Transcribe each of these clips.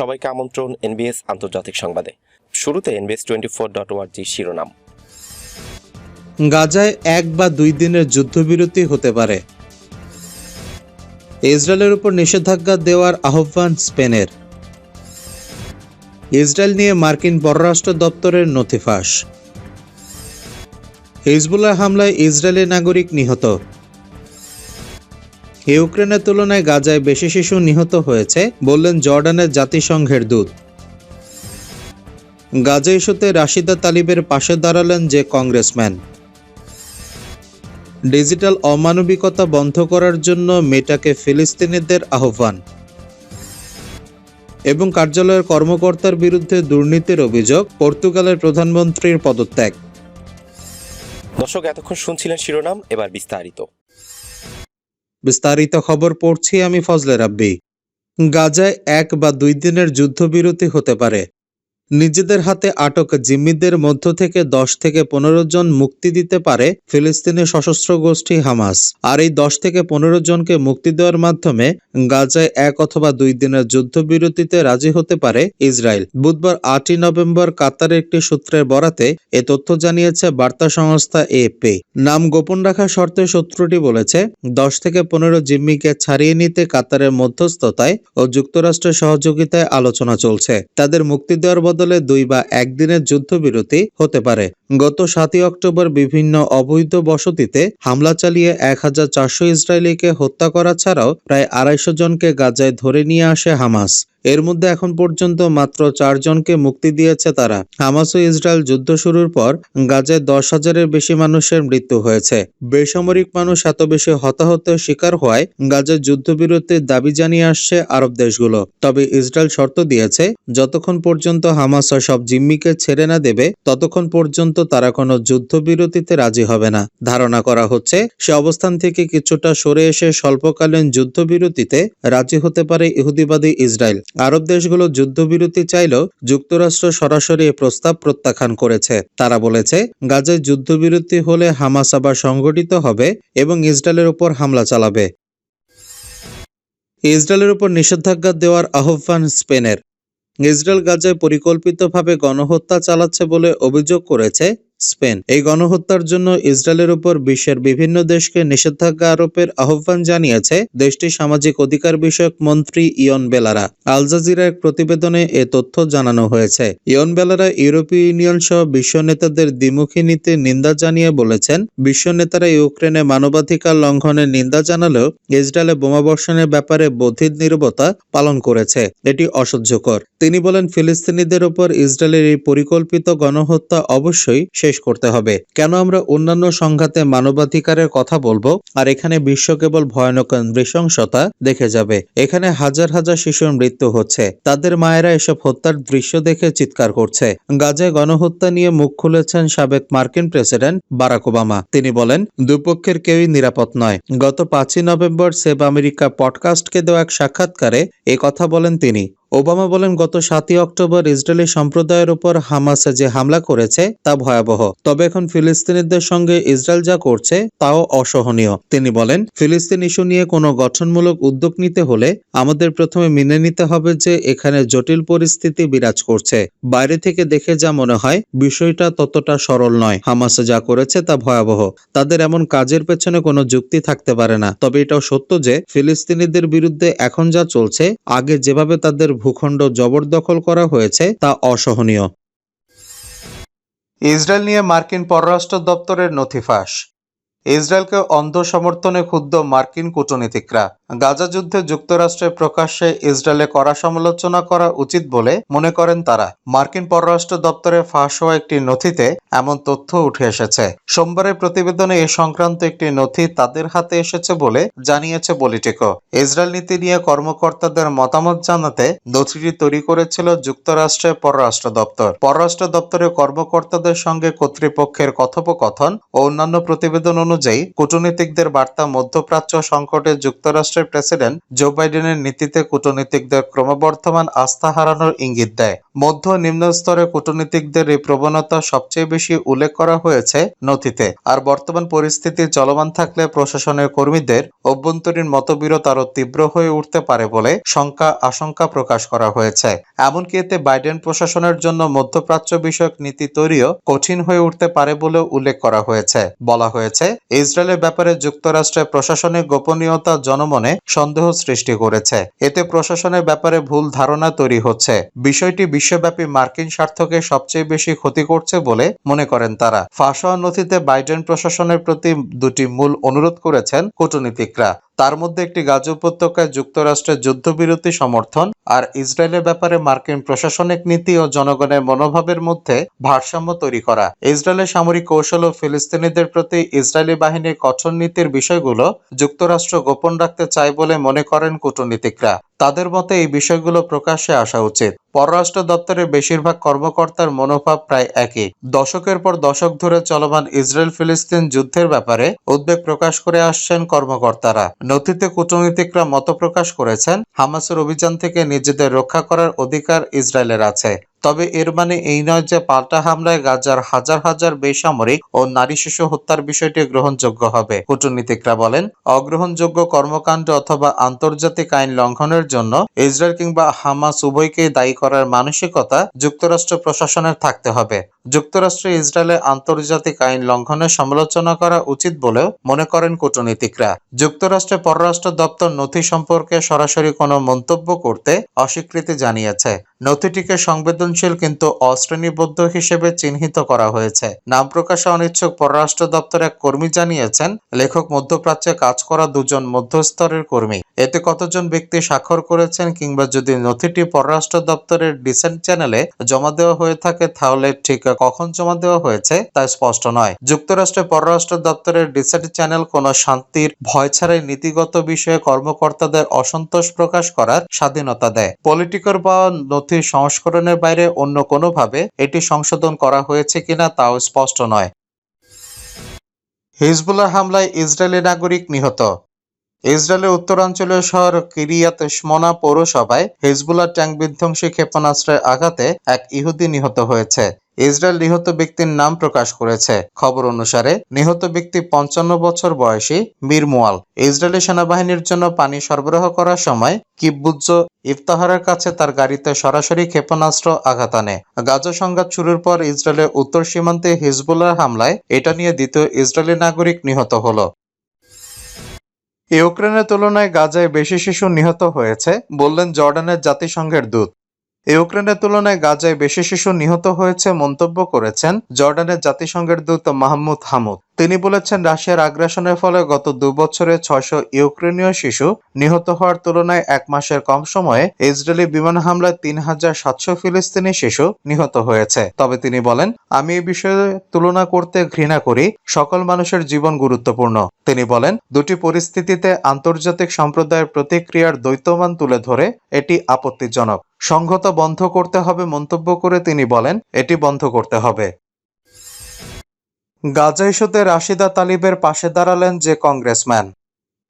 সবাইকে আমন্ত্রণ এনবিএস আন্তর্জাতিক সংবাদে। শুরুতে এনবিএস টোয়েন্টি ফোর ডট ওয়ার্জি শিরোনাম। গাজায় এক বা দুই দিনের যুদ্ধবিরতি হতে পারে। ইসরায়েলের উপর নিষেধাজ্ঞা দেওয়ার আহ্বান স্পেনের। ইসরায়েল নিয়ে মার্কিন পররাষ্ট্র দপ্তরের নথি ফাঁস হিজবুল্লাহ হামলায় ইসরায়েলের নাগরিক নিহত। ইউক্রেনের তুলনায় গাজায় বেশি শিশু নিহত হয়েছে, বললেন জর্ডানের জাতিসংঘের দূত। গাজা ইস্যুতে রাশিদা তালিবের পাশে দাঁড়ালেন যে কংগ্রেসম্যান। ডিজিটাল অমানবিকতা বন্ধ করার জন্য মেটাকে ফিলিস্তিনিদের আহ্বান। এবং কার্যালয়ের কর্মকর্তার বিরুদ্ধে দুর্নীতির অভিযোগ, পর্তুগালের প্রধানমন্ত্রীর পদত্যাগ। দর্শক, এতক্ষণ শুনছিলেন শিরোনাম, এবার বিস্তারিত। বিস্তারিত খবর পড়ছি আমি ফজলে রাব্বি। গাজায় এক বা দুই দিনের যুদ্ধবিরতি হতে পারে। নিজেদের হাতে আটক জিম্মিদের মধ্য থেকে দশ থেকে পনেরো জন মুক্তি দিতে পারে ফিলিস্তিনি সশস্ত্র গোষ্ঠী হামাস। আর এই দশ থেকে পনেরো জনকে মুক্তি দেওয়ার মাধ্যমে গাজায় এক অথবা দুই দিনের যুদ্ধবিরতিতে রাজি হতে পারে ইসরায়েল। বুধবার আটই নভেম্বর কাতারের একটি সূত্রের বরাতে এ তথ্য জানিয়েছে বার্তা সংস্থা এপি নাম গোপন রাখা শর্তে সূত্রটি বলেছে, দশ থেকে পনেরো জিম্মিকে ছাড়িয়ে নিতে কাতারের মধ্যস্থতায় ও যুক্তরাষ্ট্রের সহযোগিতায় আলোচনা চলছে। তাদের মুক্তি দেওয়ার বদলে দুই বা একদিনের যুদ্ধবিরতি হতে পারে। গত সাতই অক্টোবর বিভিন্ন অবৈধ বসতিতে হামলা চালিয়ে এক হাজার চারশো ইসরায়েলিকে হত্যা করা ছাড়াও প্রায় আড়াইশো জনকে গাজায় ধরে নিয়ে আসে হামাস। এর মধ্যে এখন পর্যন্ত মাত্র চারজনকে মুক্তি দিয়েছে তারা। হামাস ও ইসরায়েল যুদ্ধ শুরুর পর গাজায় দশ হাজারের বেশি মানুষের মৃত্যু হয়েছে। বেসামরিক মানুষ এত বেশি হতাহতের শিকার হওয়ায় গাজায় যুদ্ধবিরতির দাবি জানিয়ে আসছে আরব দেশগুলো। তবে ইসরায়েল শর্ত দিয়েছে, যতক্ষণ পর্যন্ত হামাস সব জিম্মিকে ছেড়ে না দেবে, ততক্ষণ পর্যন্ত তারা কোনো যুদ্ধবিরতিতে রাজি হবে না। ধারণা করা হচ্ছে, সে অবস্থান থেকে কিছুটা সরে এসে স্বল্পকালীন যুদ্ধবিরতিতে রাজি হতে পারে ইহুদিবাদী ইসরায়েল। আরব দেশগুলো যুদ্ধবিরতি চাইলেও যুক্তরাষ্ট্র সরাসরি এ প্রস্তাব প্রত্যাখ্যান করেছে। তারা বলেছে, গাজায় যুদ্ধবিরতি হলে হামাস আবার সংগঠিত হবে এবং ইসরায়েলের উপর হামলা চালাবে। ইসরায়েলের উপর নিষেধাজ্ঞা দেওয়ার আহ্বান স্পেনের। ইসরায়েল গাজায় পরিকল্পিতভাবে গণহত্যা চালাচ্ছে বলে অভিযোগ করেছে স্পেন। এই গণহত্যার জন্য ইসরায়েলের উপর বিশ্বের বিভিন্ন দেশকে নিষেধাজ্ঞা আরোপের আহ্বান জানিয়েছে দেশটির সামাজিক অধিকার বিষয়ক মন্ত্রী ইয়ন বেলারা। আল জাজিরা এক প্রতিবেদনে এ তথ্য জানানো হয়েছে। ইয়ন বেলারা ইউরোপীয় ইউনিয়ন সহ বিশ্ব নেতাদের দ্বিমুখী নীতি নিন্দা জানিয়ে বলেছেন, বিশ্ব নেতারা ইউক্রেনে মানবাধিকার লঙ্ঘনের নিন্দা জানালেও ইসরায়েলে বোমাবর্ষণের ব্যাপারে বধির নীরবতা পালন করেছে। এটি অসহ্যকর। তিনি বলেন, ফিলিস্তিনিদের উপর ইসরায়েলের এই পরিকল্পিত গণহত্যা অবশ্যই শেষ করতে হবে। কেন আমরা অন্যান্য সংঘাতে মানবাধিকারের কথা বলব? আর এখানে বিশ্ব কেবল ভয়ানক নৃশংসতা দেখে যাবে। এখানে হাজার হাজার শিশুর মৃত্যু হচ্ছে। তাদের মায়েরা এসব হত্যার দৃশ্য দেখে চিৎকার করছে। গাজায় গণহত্যা নিয়ে মুখ খুলেছেন সাবেক মার্কিন প্রেসিডেন্ট বারাক ওবামা। তিনি বলেন, দুপক্ষের কেউই নিরাপদ নয়। গত পাঁচই নভেম্বর সেব আমেরিকা পডকাস্টকে দেওয়া এক সাক্ষাৎকারে কথা বলেন তিনি। ওবামা বলেন, গত সাতই অক্টোবর ইসরায়েলি সম্প্রদায়ের উপর হামাস যে হামলা করেছে, তা ভয়াবহ। তবে এখন ফিলিস্তিনিদের সঙ্গে ইসরায়েল যা করছে, তাও অসহনীয়। তিনি বলেন, ফিলিস্তিন ইস্যু নিয়ে কোনো গঠনমূলক উদ্যোগ নিতে হলে আমাদের প্রথমে মেনে নিতে হবে যে এখানে জটিল পরিস্থিতি বিরাজ করছে। বাইরে থেকে দেখে যা মনে হয়, বিষয়টা ততটা সরল নয়। হামাস যা করেছে, তা ভয়াবহ। তাদের এমন কাজের পেছনে কোনো যুক্তি থাকতে পারে না। তবে এটাও সত্য যে, ফিলিস্তিনিদের বিরুদ্ধে এখন যা চলছে, আগে যেভাবে তাদের ভূখণ্ড জবরদখল করা হয়েছে তা অসহনীয়। ইসরায়েল নিয়ে মার্কিন পররাষ্ট্র দপ্তরের নথি ফাঁস ইসরায়েলকে অন্ধ সমর্থনে ক্ষুব্ধ মার্কিন কূটনীতিকরা। গাজা যুদ্ধে যুক্তরাষ্ট্রের প্রকাশ্যে ইসরায়েলে কড়া সমালোচনা করা উচিত বলে মনে করেন তারা। মার্কিন পররাষ্ট্র দপ্তরে ফাঁস হওয়া একটি নথিতে এমন তথ্য উঠে এসেছে। সোমবারের প্রতিবেদনে এ সংক্রান্ত একটি নথি তাদের হাতে এসেছে বলে জানিয়েছে পলিটিকো ইসরায়েল নীতি নিয়ে কর্মকর্তাদের মতামত জানাতে নথিটি তৈরি করেছিল যুক্তরাষ্ট্রের পররাষ্ট্র দপ্তর। পররাষ্ট্র দপ্তরের কর্মকর্তাদের সঙ্গে কর্তৃপক্ষের কথোপকথন ও অন্যান্য প্রতিবেদন অনুযায়ী কূটনীতিকদের বার্তা মধ্যপ্রাচ্য সংকটে যুক্তরাষ্ট্রের প্রেসিডেন্ট জো বাইডেনের নীতিতে কূটনীতিকদের ক্রমবর্ধমান আস্থা হারানোর ইঙ্গিত দেয়। মধ্য নিম্ন স্তরে কূটনীতিকদের এই প্রবণতা সবচেয়ে বেশি উল্লেখ করা হয়েছে নথিতে। আর বর্তমান পরিস্থিতি চলমান থাকলে প্রশাসনের কর্মীদের অভ্যন্তরীণ মতবিরোধ আরও তীব্র হয়ে উঠতে পারে বলে শঙ্কা, আশঙ্কা প্রকাশ করা হয়েছে। এমনকি এতে বাইডেন প্রশাসনের জন্য মধ্যপ্রাচ্য বিষয়ক নীতি তৈরিও কঠিন হয়ে উঠতে পারে বলেও উল্লেখ করা হয়েছে। বলা হয়েছে ইসরায়েলের ব্যাপারে যুক্তরাষ্ট্রের প্রশাসনিক গোপনীয়তা জনমনে সন্দেহ সৃষ্টি করেছে। এতে প্রশাসনের ব্যাপারে ভুল ধারণা তৈরি হচ্ছে। বিষয়টি বিশ্বব্যাপী মার্কিন স্বার্থকে সবচেয়ে বেশি ক্ষতি করছে বলে মনে করেন তারা। ফাঁস নথিতে বাইডেন প্রশাসনের প্রতি দুটি মূল অনুরোধ করেছেন কূটনীতিকরা। তার মধ্যে একটি গাজা উপত্যকায় যুক্তরাষ্ট্রের যুদ্ধবিরতি সমর্থন আর ইসরায়েলের ব্যাপারে মার্কিন প্রশাসনিক নীতি ও জনগণের মনোভাবের মধ্যে ভারসাম্য তৈরি করা। ইসরায়েলের সামরিক কৌশল ও ফিলিস্তিনিদের প্রতি ইসরায়েলি বাহিনীর কঠোর নীতির বিষয়গুলো যুক্তরাষ্ট্র গোপন রাখতে চায় বলে মনে করেন কূটনীতিকরা। তাদের মতে এই বিষয়গুলো প্রকাশ্যে আসা উচিত। পররাষ্ট্র দপ্তরের বেশিরভাগ কর্মকর্তার মনোভাব প্রায় একই। দশকের পর দশক ধরে চলমান ইসরায়েল ফিলিস্তিন যুদ্ধের ব্যাপারে উদ্বেগ প্রকাশ করে আসছেন কর্মকর্তারা। নথিতে কূটনীতিকরা মত প্রকাশ করেছেন, হামাসের অভিযান থেকে নিজেদের রক্ষা করার অধিকার ইসরায়েলের আছে। তবে এর মানে এই নয় যে পাল্টা হামলায় গাজার হাজার হাজার বেসামরিক ও নারী শিশু হত্যার বিষয়টি গ্রহণযোগ্য হবে। কূটনীতিকরা বলেন, অগ্রহণযোগ্য কর্মকাণ্ড অথবা আন্তর্জাতিক আইন লঙ্ঘনের জন্য ইসরায়েল কিংবা হামাস উভয়কেই দায়ী করার মানসিকতা যুক্তরাষ্ট্র প্রশাসনের থাকতে হবে। যুক্তরাষ্ট্র ইসরায়েলের আন্তর্জাতিক আইন লঙ্ঘনের সমালোচনা করা উচিত বলেও মনে করেন কূটনীতিকরা। যুক্তরাষ্ট্রের পররাষ্ট্র দপ্তর নথি সম্পর্কে সরাসরি কোনো মন্তব্য করতে অস্বীকৃতি জানিয়েছে। নথিটিকে সংবেদনশীল কিন্তু অশ্রেণীবদ্ধ হিসেবে চিহ্নিত করা হয়েছে। নাম প্রকাশে অনিচ্ছুক পররাষ্ট্র দপ্তর এক কর্মী জানিয়েছেন, লেখক মধ্যপ্রাচ্যে কাজ করা দুজন মধ্যস্তরের কর্মী। এতে কতজন ব্যক্তি স্বাক্ষর করেছেন কিংবা যদি নথিটি পররাষ্ট্র দপ্তরের ডিসেন্ট চ্যানেলে জমা দেওয়া হয়ে থাকে, তাহলে ঠিক কখন জমা দেওয়া হয়েছে তা স্পষ্ট নয়। যুক্তরাষ্ট্রের পররাষ্ট্র দপ্তরের ডিসেন্ট চ্যানেল কোনো শান্তির ভয় ছাড়াই নীতিগত বিষয়ে কর্মকর্তাদের অসন্তোষ প্রকাশ করার স্বাধীনতা দেয়। পলিটিকর বা নথি সংস্করণের বাইরে অন্য কোনোভাবে এটি সংশোধন করা হয়েছে কিনা তাও স্পষ্ট নয়। হিজবুল্লাহ হামলায় ইসরায়েলি নাগরিক নিহত। ইসরায়েলের উত্তরাঞ্চলীয় শহর কিরিয়াত শমনা পৌরসভায় হিজবুল্লাহ ট্যাঙ্ক বিধ্বংসী ক্ষেপণাস্ত্রের আঘাতে এক ইহুদি নিহত হয়েছে। ইসরায়েল নিহত ব্যক্তির নাম প্রকাশ করেছে। খবর অনুসারে, নিহত ব্যক্তি পঞ্চান্ন বছর বয়সী মীর মুয়াল ইসরায়েলি সেনাবাহিনীর জন্য পানি সরবরাহ করার সময় কিব্বুজ্জ ইফতাহারের কাছে তার গাড়িতে সরাসরি ক্ষেপণাস্ত্র আঘাত আনে। গাজা সংঘাত শুরুর পর ইসরায়েলের উত্তর সীমান্তে হিজবুল্লাহ হামলায় এটা নিয়ে দ্বিতীয় ইসরায়েলি নাগরিক নিহত হলো। ইউক্রেনের তুলনায় গাজায় বেশি শিশু নিহত হয়েছে, বললেন জর্ডানের জাতিসংঘের দূত। ইউক্রেনের তুলনায় গাজায় বেশি শিশু নিহত হয়েছে মন্তব্য করেছেন জর্ডানের জাতিসংঘের দূত মাহমুদ হামুদ। তিনি বলেছেন, রাশিয়ার আগ্রাসনের ফলে গত দুবছরে ছয়শো ইউক্রেনীয় শিশু নিহত হওয়ার তুলনায় এক মাসের কম সময়ে ইসরায়েলি বিমান হামলায় তিন হাজার সাতশো ফিলিস্তিনি শিশু নিহত হয়েছে। তবে তিনি বলেন, আমি এই বিষয়ে তুলনা করতে ঘৃণা করি, সকল মানুষের জীবন গুরুত্বপূর্ণ। তিনি বলেন, দুটি পরিস্থিতিতে আন্তর্জাতিক সম্প্রদায়ের প্রতিক্রিয়ার দ্বৈতমান তুলে ধরে এটি আপত্তিজনক। সংহত বন্ধ করতে হবে মন্তব্য করে তিনি বলেন, এটি বন্ধ করতে হবে। গাজা ইস্যুতে রাশিদা তালিবের পাশে দাঁড়ালেন যে কংগ্রেসম্যান।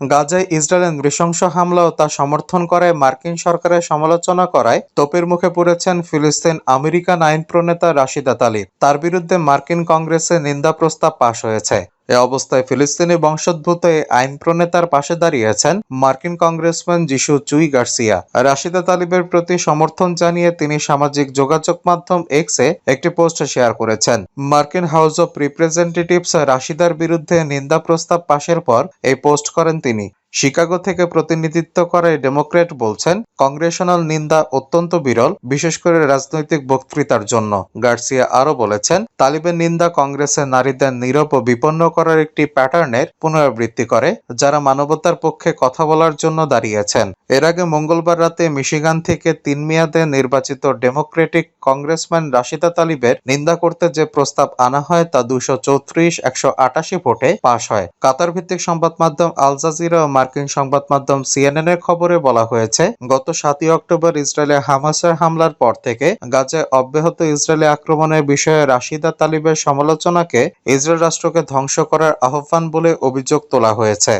গাজায় ইসরায়েলের নৃশংস হামলা ও তা সমর্থন করায় মার্কিন সরকারের সমালোচনা করায় তোপের মুখে পড়েছেন ফিলিস্তিন আমেরিকান আইন প্রণেতা রাশিদা তালিব। তার বিরুদ্ধে মার্কিন কংগ্রেসে নিন্দা প্রস্তাব পাশ হয়েছে। এ অবস্থায় ফিলিস্তিনি বংশোদ্ভূত আইন প্রণেতার পাশে দাঁড়িয়েছেন মার্কিন কংগ্রেসম্যান যিশু চুই গার্সিয়া। রাশিদা তালিবের প্রতি সমর্থন জানিয়ে তিনি সামাজিক যোগাযোগ মাধ্যম এক্সে একটি পোস্ট শেয়ার করেছেন। মার্কিন হাউস অব রিপ্রেজেন্টেটিভস রাশিদার বিরুদ্ধে নিন্দা প্রস্তাব পাশের পর এই পোস্ট করেন তিনি। শিকাগো থেকে প্রতিনিধিত্ব করা ডেমোক্রেট বলছেন, কংগ্রেশনাল নিন্দা অত্যন্ত বিরল, বিশেষ করে রাজনৈতিক বক্তৃতার জন্য। গার্সিয়া আরও বলেছেন, তালিবের নিন্দা কংগ্রেসের নারীদের নীরব ও বিপন্ন করার একটি প্যাটার্নের পুনরাবৃত্তি করে, যারা মানবতার পক্ষে কথা বলার জন্য দাঁড়িয়েছেন। এর আগে মঙ্গলবার রাতে মিশিগান থেকে তিন মেয়াদে নির্বাচিত ডেমোক্রেটিক কংগ্রেসম্যান রাশিদা তালিবের নিন্দা করতে যে প্রস্তাব আনা হয় তা দুশো চৌত্রিশ, একশো আটাশি ভোটে পাশ হয়। কাতার ভিত্তিক সংবাদ মাধ্যম আল জাজিরা ও মার্কিন সংবাদ মাধ্যম সিএনএন এর খবরে বলা হয়েছে, গত সাতই অক্টোবর ইসরায়েলে হামাসের হামলার পর থেকে গাজায় অব্যাহত ইসরায়েলি আক্রমণের বিষয়ে রাশিদা তালিবের সমালোচনাকে ইসরায়েল রাষ্ট্রকে ধ্বংস করার আহ্বান বলে অভিযোগ তোলা হয়েছে।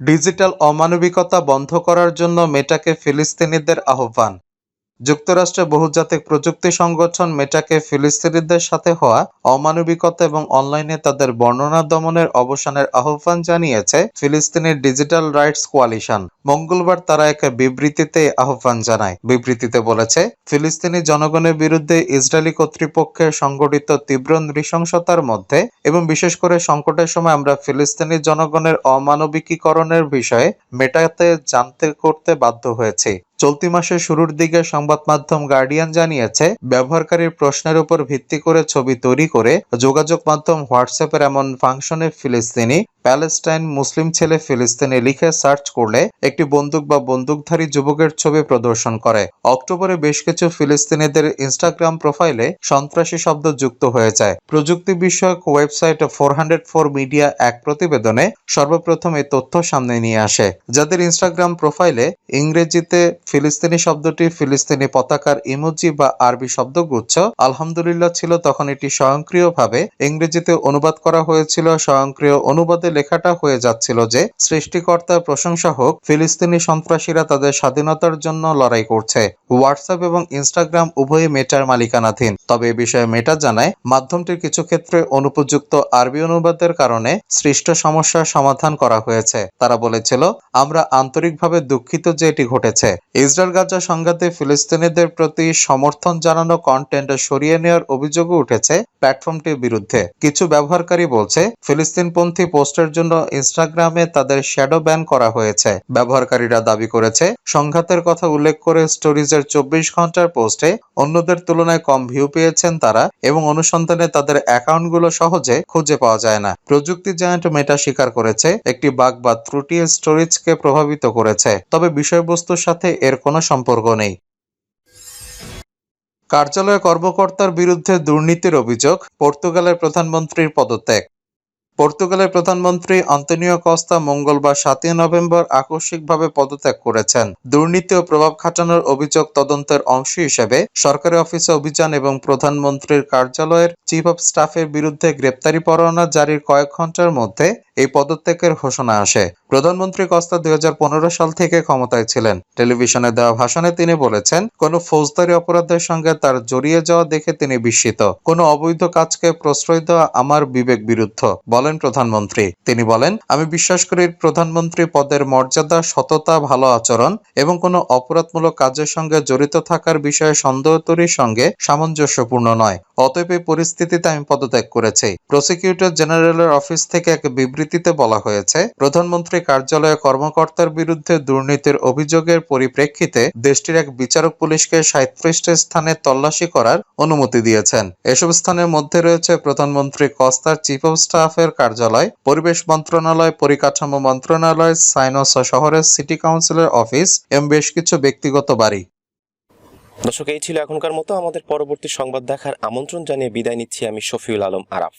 ডিজিটাল অমানবিকতা বন্ধ করার জন্য মেটাকে ফিলিস্তিনিদের আহ্বান। যুক্তরাষ্ট্রের বহুজাতিক প্রযুক্তি সংগঠন মেটাকে ফিলিস্তিনিদের সাথে হওয়া অমানবিকতা এবং অনলাইনে তাদের বর্ণনা দমনের অবসানের আহ্বান জানিয়েছে ফিলিস্তিনের ডিজিটাল রাইটস কোয়ালিশন। মঙ্গলবার তারা এক বিবৃতিতে আহ্বান জানায়। বিবৃতিতে বলেছে, ফিলিস্তিনি জনগণের বিরুদ্ধে ইসরায়েলি কর্তৃপক্ষের সংগঠিত তীব্র নৃশংসতার মধ্যে এবং বিশেষ করে সংকটের সময় আমরা ফিলিস্তিনি জনগণের অমানবিকীকরণের বিষয়ে মেটাতে জানতে করতে বাধ্য হয়েছি। চলতি মাসের শুরুর দিকে সংবাদ মাধ্যম গার্ডিয়ান জানিয়েছে, ব্যবহারকারীর প্রশ্নের উপর ভিত্তি করে ছবি তৈরি করে যোগাযোগ মাধ্যম হোয়াটসঅ্যাপের এমন ফাংশনে ফিলিস্তিনি, প্যালেস্টাইন মুসলিম ছেলে ফিলিস্তিনি লিখে সার্চ করলে একটি বন্দুক বা বন্দুকধারী যুবকের ছবি প্রদর্শন করে। অক্টোবরে বেশ কিছু ফিলিস্তিনিদের ইনস্টাগ্রাম প্রোফাইলে সন্ত্রাসী শব্দ যুক্ত হয়ে যায় প্রযুক্তি বিষয়ক website four hundred four media এক প্রতিবেদনে সর্বপ্রথম এই তথ্য সামনে নিয়ে আসে। যাদের ইনস্টাগ্রাম প্রোফাইলে ইংরেজিতে ফিলিস্তিনি শব্দটি ফিলিস্তিনি পতাকার ইমোজি বা আরবি শব্দগুচ্ছ। আলহামদুলিল্লাহ ছিল তখন এটি স্বয়ংক্রিয়ভাবে ইংরেজিতে অনুবাদ করা হয়েছিল। স্বয়ংক্রিয় অনুবাদে লেখাটা হয়ে যাচ্ছিল যে, সৃষ্টিকর্তার প্রশংসা হোক, ফিলিস্তিনি সন্ত্রাসীরা তাদের স্বাধীনতার জন্য লড়াই করছে। হোয়াটসঅ্যাপ এবং ইনস্টাগ্রাম উভয়ই মেটার মালিকানাধীন। তবে এ বিষয়ে মেটা জানায়, মাধ্যমটির কিছু ক্ষেত্রে অনুপযুক্ত আরবি অনুবাদের কারণে সৃষ্ট সমস্যার সমাধান করা হয়েছে। তারা বলেছিল, আমরা আন্তরিকভাবে দুঃখিত যে এটি ঘটেছে। ইসরায়েল গাজা সংঘাতে ফিলিস্তিনিদের প্রতি সমর্থন জানানো কন্টেন্ট সরিয়ে নেওয়ার অভিযোগও উঠেছে প্ল্যাটফর্মটির বিরুদ্ধে। কিছু ব্যবহারকারী বলছে, ফিলিস্তিনপন্থী পোস্টের জন্য ইনস্টাগ্রামে তাদের শ্যাডো ব্যান করা হয়েছে। ব্যবহারকারীরা দাবি করেছে, সংঘাতের কথা উল্লেখ করে স্টোরিজের চব্বিশ ঘণ্টার পোস্টে অন্যদের তুলনায় কম ভিউ পেয়েছেন তারা এবং অনুসন্ধানে তাদের অ্যাকাউন্টগুলো সহজে খুঁজে পাওয়া যায় না। প্রযুক্তি জায়ান্ট মেটা স্বীকার করেছে, একটি বাগ বা ত্রুটি স্টোরেজকে প্রভাবিত করেছে। তবে বিষয়বস্তুর সাথে এর কোনো সম্পর্ক নেই। কার্যালয় কর্মকর্তার বিরুদ্ধে দুর্নীতির অভিযোগ, পর্তুগালের প্রধানমন্ত্রীর পদত্যাগ। পর্তুগালের প্রধানমন্ত্রী আন্তনিও কস্তা মঙ্গলবার সাতই নভেম্বর আকস্মিকভাবে পদত্যাগ করেছেন। দুর্নীতি ও প্রভাব খাটানোর অভিযোগ তদন্তের অংশ হিসেবে সরকারি অফিসে অভিযান এবং প্রধানমন্ত্রীর কার্যালয়ের চিফ অব স্টাফের বিরুদ্ধে গ্রেপ্তারি পরোয়ানা জারির কয়েক ঘণ্টার মধ্যে এই পদত্যাগের ঘোষণা আসে। প্রধানমন্ত্রী কস্তা দুই হাজার পনেরো সাল থেকে ক্ষমতায় ছিলেন। টেলিভিশনে দেওয়া ভাষণে তিনি বলেছেন, কোনো ফৌজদারি অপরাধের সঙ্গে তার জড়িয়ে যাওয়া দেখে তিনি বিস্মিত। কোনো অবৈধ কাজকে প্রশ্রয় দেওয়া আমার বিবেক বিরুদ্ধ, বলেন প্রধানমন্ত্রী। তিনি বলেন, আমি বিশ্বাস করি প্রধানমন্ত্রী পদের মর্যাদা, সততা, ভালো আচরণ এবং কোনো অপরাধমূলক কাজের সঙ্গে জড়িত থাকার বিষয়ে সন্দেহ তৈরির সঙ্গে সামঞ্জস্যপূর্ণ নয়। অতএব এই পরিস্থিতিতে আমি পদত্যাগ করেছি। প্রসিকিউটর জেনারেলের অফিস থেকে এক বিবৃতিতে বলা হয়েছে, প্রধানমন্ত্রী কার্যালয়ে কর্মকর্তার বিরুদ্ধে দুর্নীতির অভিযোগের পরিপ্রেক্ষিতে দেশটির এক বিচারক পুলিশকে সাঁত্রিশটি স্থানে তল্লাশি করার অনুমতি দিয়েছেন। এসব স্থানের মধ্যে রয়েছে প্রধানমন্ত্রী কস্তার চিফ অব স্টাফের কার্যালয়, পরিবেশ মন্ত্রণালয়, পরিকাঠামো মন্ত্রণালয়, সাইনস শহরের সিটি কাউন্সিলের অফিস এবং বেশ কিছু ব্যক্তিগত বাড়ি। দর্শক, এই ছিল এখনকার মতো। আমাদের পরবর্তী সংবাদ দেখার আমন্ত্রণ জানিয়ে বিদায় নিচ্ছি আমি শফিউল আলম আরাফ।